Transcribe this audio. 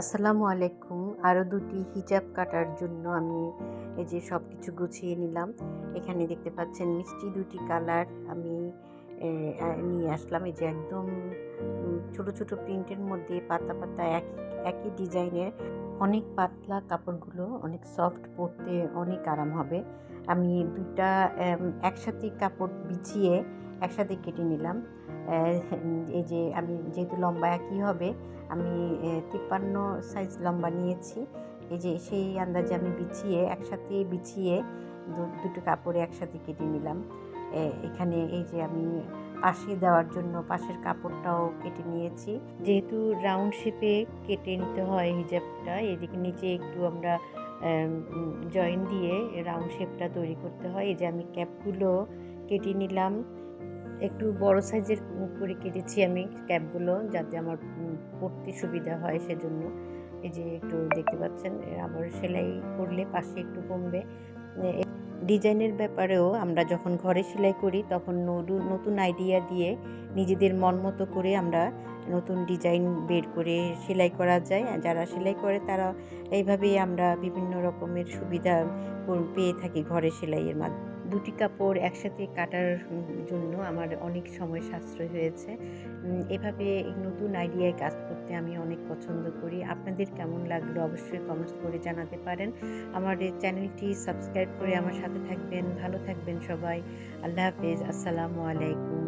আসসালামু আলাইকুম। আরও দুটি হিজাব কাটার জন্য আমি এই যে সব কিছু গুছিয়ে নিলাম। এখানে দেখতে পাচ্ছেন মিষ্টি দুটি কালার আমি নিয়ে আসলাম। এই যে একদম ছোট ছোট প্রিন্টের মধ্যে পাতা পাতা একই একই ডিজাইনের। অনেক পাতলা কাপড়গুলো, অনেক সফট পরতে অনেক আরাম হবে। আমি দুটা একসাথে কাপড় বিছিয়ে একসাথে কেটে নিলাম। এই যে আমি যেহেতু লম্বা একই হবে, আমি তিপ্পান্ন সাইজ লম্বা নিয়েছি। এই যে সেই আন্দাজে আমি বিছিয়ে একসাথে বিছিয়ে দুটো কাপড়ে একসাথে কেটে নিলাম। এখানে এই যে আমি পাশে দেওয়ার জন্য পাশের কাপড়টাও কেটে নিয়েছি। যেহেতু রাউন্ড শেপে কেটে নিতে হয় হিজাবটা, এদিকে নিচে একটু আমরা জয়েন দিয়ে রাউন্ড শেপটা তৈরি করতে হয়। এই যে আমি ক্যাপগুলো কেটে নিলাম। একটু বড় সাইজের করে কেটেছি আমি ক্যাপগুলো যাতে আমার পরতে সুবিধা হয় সেজন্য। এই যে একটু দেখতে পাচ্ছেন, আবার সেলাই করলে পাশে একটু কমবে। ডিজাইনের ব্যাপারেও আমরা যখন ঘরে সেলাই করি, তখন নতুন আইডিয়া দিয়ে নিজেদের মন মতো করে আমরা নতুন ডিজাইন বের করে সেলাই করা যায়। যারা সেলাই করে, তারা এইভাবেই আমরা বিভিন্ন রকমের সুবিধা পেয়ে থাকি ঘরে সেলাইয়ের মাধ্যমে। দুটি কাপড় একসাথে কাটার জন্য আমার অনেক সময় সাশ্রয় হয়েছে। এভাবে নতুন আইডিয়ায় কাজ করতে আমি অনেক পছন্দ করি। আপনাদের কেমন লাগল অবশ্যই কমেন্টস করে জানাতে পারেন। আমার এই চ্যানেলটি সাবস্ক্রাইব করে আমার সাথে থাকবেন। ভালো থাকবেন সবাই। আল্লাহ হাফেজ। আসসালামু আলাইকুম।